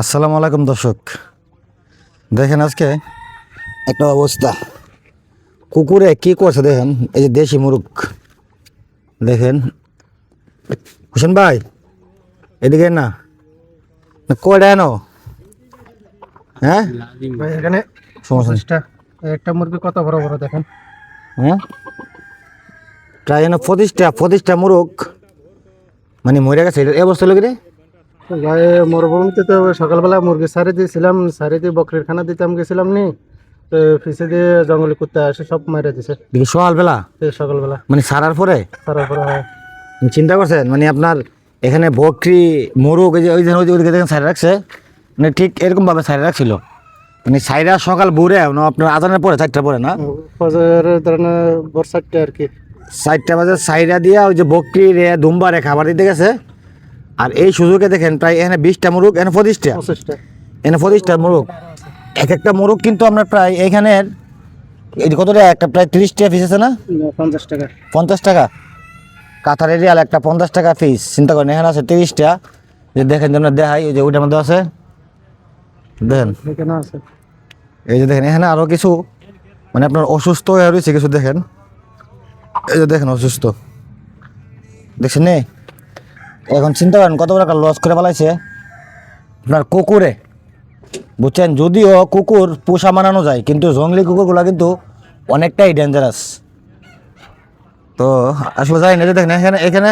আসসালামু আলাইকুম দর্শক। দেখেন আজকে একটা অবস্থা। কুকুরে কি করছে দেখেন এই যে দেশি মুরুখ দেখেন। হোসেন ভাই এদিকে না। কয়টা এনো? হ্যাঁ? এখানে সমস্যা। একটা মুরগি কত বড় বড় দেখেন। হ্যাঁ? প্রায় যেন পঁচিশটা পঁচিশটা মুরুখ মানে মরে গেছে এটা এই অবস্থা লোক রে? ভাই মরুভূমিতে তো সকালবেলা মুরগি সারি দিয়েছিলাম সারি দিয়ে বকরির খানা দিতাম গেছিলাম নি। তো পিছে দিয়ে জঙ্গলি কুত্তা আসে সব মেরে দিছে। সকালবেলা? সকালবেলা। মানে সারার পরে? তারপরে হয়। আপনি চিন্তা করছেন? মানে আপনার এখানে বকরি মোরগ ওই যে ওই যে ওইদিকে দেখেন সাইডে রাখছে? মানে ঠিক এরকমভাবে সাইডে রাখছিল? মানে সাইডা সকাল ভোরে আপনার আজানের পরে চারটা পরে না? বর্ষারটা আর কি। চারটা বাজে সাইডা দিয়া ওই যে বকরি রে দুম্বারে খাবার দিতে গেছে। আর এই সুযোগে দেখেন প্রায় এখানে বিশটা মুরগ এখানে পঁচিশটা। এখানে পঁচিশটা মুরগ এক একটা মুরগ কিন্তু আমরা প্রায় এইখানের এই কত টাকা একটা প্রায় তিরিশটা পিস আছে না? পঞ্চাশ টাকা। পঞ্চাশ টাকা। কাতার এরিয়াল একটা পঞ্চাশ টাকা পিস চিন্তা করেন এখানে আছে তিরিশটা। যে দেখেন যেন দেখাই এই যে ওইটার মধ্যে আছে। দেখেন। আছে। এই যে দেখেন এখানে আরও কিছু মানে আপনার অসুস্থ হয়ে রয়েছে কিছু দেখেন। এই যে দেখেন অসুস্থ। দেখছেন নে? এখন চিন্তা করেন কত বড় একটা লস করে ফেলাইছে? আপনার কুকুরে, বুঝছেন? যদিও কুকুর পোষা মানানো যায়, কিন্তু জঙ্গলি কুকুরগুলো কিন্তু অনেকটাই ডেঞ্জারাস তো আসলে যাই না দেখেন, এখানে এখানে।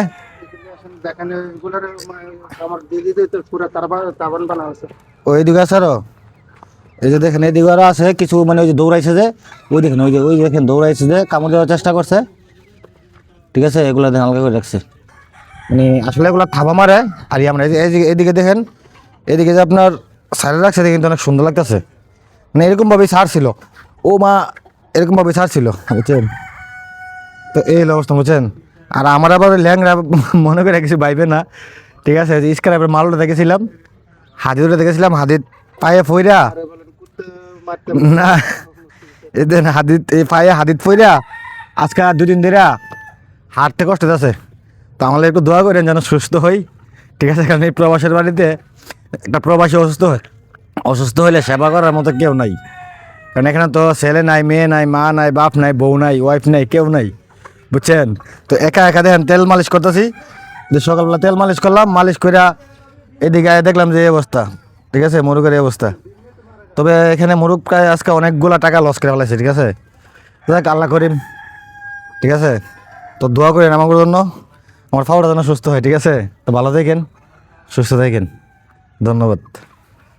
ওই দিকে আছে আরও। এই যে দেখেন আরও আছে, কিছু মানে ওই যে দৌড়াইছে যে ওই দেখেন ওই যে, ওই দেখেন, দৌড়াইছে যে, কামড় দেওয়ার চেষ্টা করছে। ঠিক আছে, এগুলো দেখেন হালকা করে রাখছে। মানে আসলে এগুলো থাবা মারে, আর আমরা এইদিকে দেখেন এদিকে যে আপনার সাইডে রাখছে কিন্তু অনেক সুন্দর লাগতেছে। মানে এরকমভাবেই ছাড় ছিল। ও মা, এরকমভাবেই ছাড় ছিল, বুঝছেন? তো এই হলো অবস্থা, বুঝছেন? আর আমার আবার ল্যাংরা মনে করে কিছু বাইবে না। ঠিক আছে স্ক্রাইবের মালটা দেখেছিলাম, হাদিদটা দেখেছিলাম, হাদিদ পায়ে ফইরা। না এদের এই পায়ে হাদিদ ফইরা, আজকে দুদিন ধরে হাঁটতে কষ্ট আছে তো আমাদের একটু দোয়া করেন যেন সুস্থ হই। ঠিক আছে, কারণ এই প্রবাসের বাড়িতে একটা প্রবাসী অসুস্থ হয়। অসুস্থ হলে সেবা করার মতো কেউ নাই। কারণ এখানে তো ছেলে নাই, মেয়ে নাই, মা নাই, বাপ নাই, বউ নাই ওয়াইফ নাই, কেউ নাই। বুঝছেন? তো একা একা দেখেন, তেল মালিশ করতেছি। যে সকালবেলা তেল মালিশ করলাম, মালিশ কইরা এদিকে দেখলাম যে এই অবস্থা। ঠিক আছে মুরগের এই অবস্থা। তবে এখানে মুরুগ প্রায় আজকে অনেকগুলা টাকা লস করে ফেলাইছে, ঠিক আছে? দেখ আল্লাহ করিম। ঠিক আছে? তো দোয়া করেন আমার জন্য। আমার ফাওয়াটা যেন সুস্থ হয় ঠিক আছে? তো ভালো থাকেন সুস্থ থাকেন। ধন্যবাদ।